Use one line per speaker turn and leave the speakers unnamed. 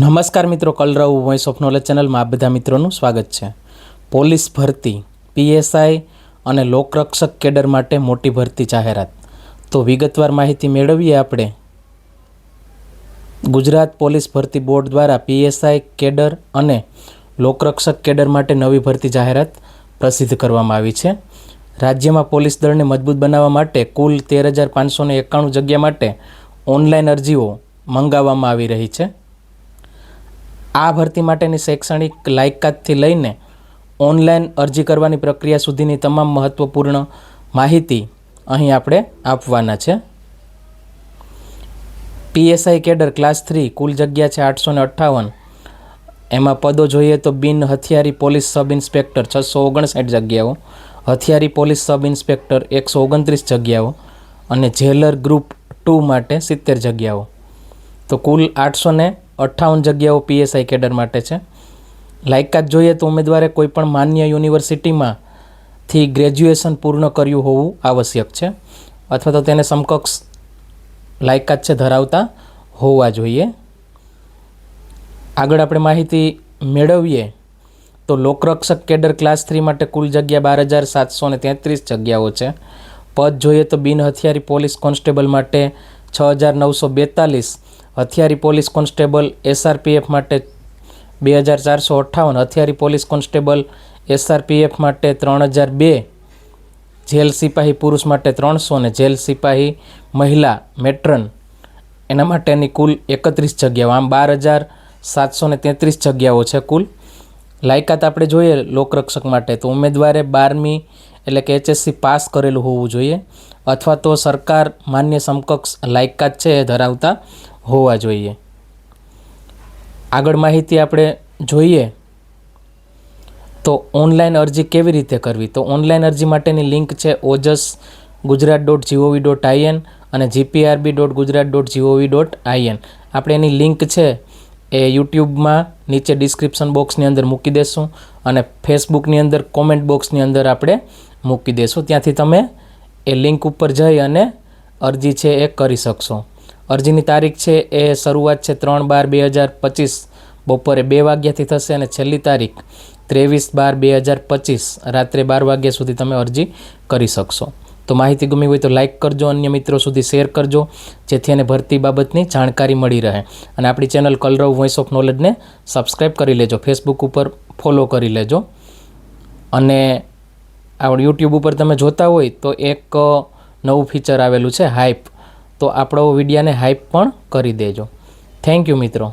નમસ્કાર મિત્રો કલરવ voice of knowledge ચેનલમાં. આ બધા મિત્રોનું સ્વાગત છે. પોલીસ ભરતી, પીએસઆઈ અને લોકરક્ષક કેડર માટે મોટી ભરતી જાહેરાત. તો વિગતવાર માહિતી મેળવીએ આપણે. ગુજરાત પોલીસ ભરતી બોર્ડ દ્વારા પીએસઆઈ કેડર અને લોકરક્ષક કેડર માટે નવી ભરતી જાહેરાત પ્રસિદ્ધ કરવામાં આવી છે. રાજ્યમાં પોલીસ દળને મજબૂત બનાવવા માટે કુલ તેર હજાર પાંચસો એકાણું જગ્યા માટે ઓનલાઈન અરજીઓ મંગાવવામાં આવી રહી છે. આ ભરતી માટેની શૈક્ષણિક લાયકાતથી લઈને ઓનલાઈન અરજી કરવાની પ્રક્રિયા સુધીની તમામ મહત્ત્વપૂર્ણ માહિતી અહીં આપણે આપવાના છે. પીએસઆઈ કેડર ક્લાસ થ્રી, કુલ જગ્યા છે આઠસો ને અઠ્ઠાવન. એમાં પદો જોઈએ તો બિન હથિયારી પોલીસ સબ ઇન્સ્પેક્ટર છસો ઓગણસાઠ જગ્યાઓ, હથિયારી પોલીસ સબ ઇન્સ્પેક્ટર એકસો ઓગણત્રીસ જગ્યાઓ અને જેલર ગ્રુપ ટુ માટે સિત્તેર જગ્યાઓ. તો કુલ આઠસો ને અઠ્ઠાવન જગ્યાઓ પીએસઆઈ કેડર માટે છે. લાયકાત જોઈએ તો ઉમેદવારે કોઈપણ માન્ય યુનિવર્સિટીમાં થી ગ્રેજ્યુએશન પૂર્ણ કર્યું હોવું આવશ્યક છે, અથવા તો તેને સમકક્ષ લાયકાત છે ધરાવતા હોવા જોઈએ. આગળ આપણે માહિતી મેળવીએ તો લોકરક્ષક કેડર ક્લાસ થ્રી માટે કુલ જગ્યા બાર હજાર સાતસો ને તેત્રીસ જગ્યાઓ છે. પદ જોઈએ તો બિન હથિયારી પોલીસ કોન્સ્ટેબલ માટે છ હજાર નવસો બેતાલીસ હથિયારી પોલીસ કોન્સ્ટેબલ એસઆરપીએફ માટે બે હજાર ચારસો અઠ્ઠાવન, હથિયારી પોલીસ કોન્સ્ટેબલ એસઆરપીએફ માટે ત્રણ હજાર બે, જેલ સિપાહી પુરુષ માટે ત્રણસો ને જેલ સિપાહી મહિલા મેટ્રન. એના માટેની કુલ એકત્રીસ જગ્યાઓ. આમ બાર હજાર સાતસો ને તેત્રીસ જગ્યાઓ છે કુલ. લાયકાત આપણે જોઈએ લોકરક્ષક માટે. તો ઉમેદવારે બારમી એટલે કે એચએસસી પાસ કરેલું હોવું જોઈએ. અથવા તો સરકાર માન્ય સમકક્ષ લાયકાત છે એ ધરાવતા હોવા જોઈએ. આગળ માહિતી આપણે જોઈએ તો ઓનલાઈન અરજી કેવી રીતે કરવી? તો ઓનલાઈન અરજી માટેની લિંક છે Ojas Gujarat dot GOV dot IN અને GPRB dot Gujarat dot GOV dot IN આપણે એની લિંક છે એ યુટ્યુબમાં નીચે ડિસ્ક્રિપ્શન બોક્સની અંદર મૂકી દેશું અને ફેસબુકની અંદર કોમેન્ટ બોક્સની અંદર આપણે મૂકી દેશું. ત્યાંથી તમે એ લિંક ઉપર જઈ અને અરજી છે એ કરી શકશો. અરજીની તારીખ છે એ શરૂઆત છે ત્રણ બાર બે હજાર પચીસ. બપોરે બે વાગ્યાથી થશે અને છેલ્લી તારીખ ત્રેવીસ બાર બે હજાર પચીસ. રાત્રે બાર વાગ્યા સુધી તમે અરજી કરી શકશો. તો માહિતી ગમી હોય તો લાઇક કરજો, અન્ય મિત્રો સુધી શેર કરજો, જેથી એને ભરતી બાબતની જાણકારી મળી રહે. અને આપણી ચેનલ કલરવ વોઇસ ઓફ નોલેજને સબસ્ક્રાઈબ કરી લેજો. ફેસબુક ઉપર ફોલો કરી લેજો. અને આ યુટ્યુબ ઉપર તમે જોતા હોય તો એક નવું ફીચર આવેલું છે હાઇપ તો આપણો વિડીયાને હાઇપ પણ કરી દેજો. થેન્ક યુ મિત્રો.